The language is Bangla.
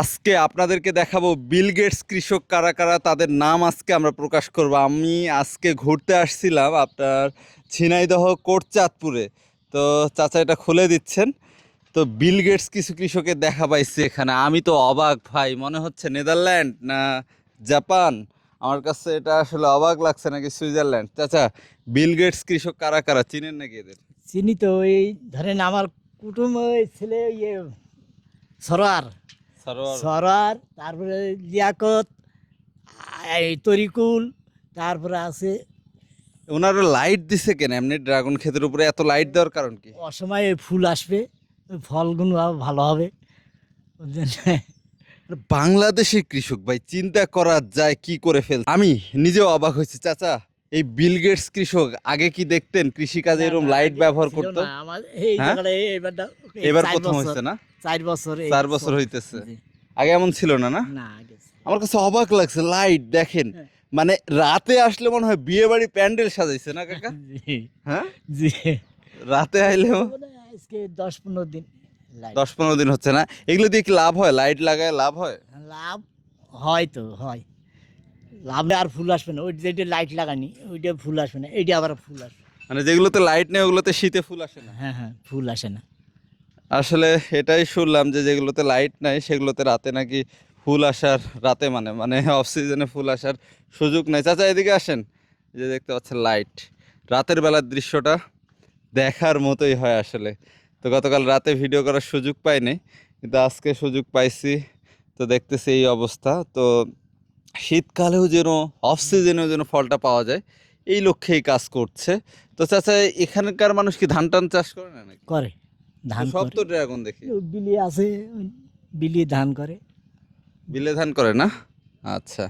আজকে আপনাদেরকে দেখাবো বিল গেটস কৃষক কারা কারা, তাদের নাম আজকে আমরা প্রকাশ করব। আমি আজকে ঘুরতে আসছিলাম আপনার ঝিনাইদহ কোটচাঁদপুরে তো চাচা এটা খুলে দিচ্ছেন। তো বিল গেটস কিছু কৃষকের দেখা পাইছি এখানে। আমি তো অবাক ভাই, মনে হচ্ছে নেদারল্যান্ড না জাপান? আমার কাছে এটা আসলে অবাক লাগছে নাকি সুইজারল্যান্ড? চাচা, বিল গেটস কৃষক কারা কারা, চিনেন নাকি এদের? চিনি তো ওই ধরেন আমার কুটুম ওই ছেলে ইয়ে সরার সরার তারপরে লিয়াকত এই তরিকুল তারপরে আছে ওনারা লাইট দিছে কেন? এমনি ড্রাগন ক্ষেতের উপরে এত লাইট দেওয়ার কারণ কি? অসময়ে ফুল আসবে ফলগুলো ভালো হবে। জন্য বাংলাদেশের কৃষক ভাই চিন্তা করা যায় কি করে ফেল আমি নিজেও অবাক হয়েছি চাচা। এই বিল গেটস কৃষক আগে কি দেখতেন কৃষিকাজে এরকম লাইট ব্যবহার করতো? হ্যাঁ? এবার প্রথম হয়েছে না? চার বছর চার বছর হইতেছে। আগে এমন ছিল না না? আমার কাছে অবাক লাগছে লাইট দেখেন। হ্যাঁ। মানে রাতে আসলে মনে হয় বিয়ে বাড়ি প্যান্ডেল সাজাইছে না কাকা? হ্যাঁ? জি। রাতে আইলেও আজকে দশ পনেরো দিন দশ পনেরো দিন হচ্ছে না? এগুলো দিয়ে কি লাভ হয়? লাইট লাগায় লাভ হয়? লাভ হয় তো হয়। লাভ আর ফুল আসবে না। ওই যেটা লাইট লাগানি ওইটা ফুল আসবে না। এইটা আবার ফুল আসবে। মানে যেগুলোতে লাইট নেই ওগুলোতে শীতে ফুল আসে না। হ্যাঁ হ্যাঁ ফুল আসে না। আসলে এটাই শুনলাম যে যেগুলোতে লাইট নাই সেগুলোতে রাতে নাকি ফুল আসার রাতে মানে মানে অফ সিজনে ফুল আসার সুযোগ নেই। চাচা এদিকে আসেন। যে দেখতে পাচ্ছেন লাইট রাতের বেলার দৃশ্যটা দেখার মতোই হয় আসলে। তো গতকাল রাতে ভিডিও করার সুযোগ পাইনি কিন্তু আজকে সুযোগ পাইছি। তো দেখতেছি এই অবস্থা। তো শীতকালেও যেন অফ সিজনেও যেন ফলটা পাওয়া যায় এই লক্ষ্যেই কাজ করছে। তো চাচা এখানকার মানুষ কি ধান টান চাষ করে না নাকি? করে। ধান সব তো ড্রাগন দেখি। বিলি আছে বিলি ধান করে। বিলে ধান করে না? আচ্ছা।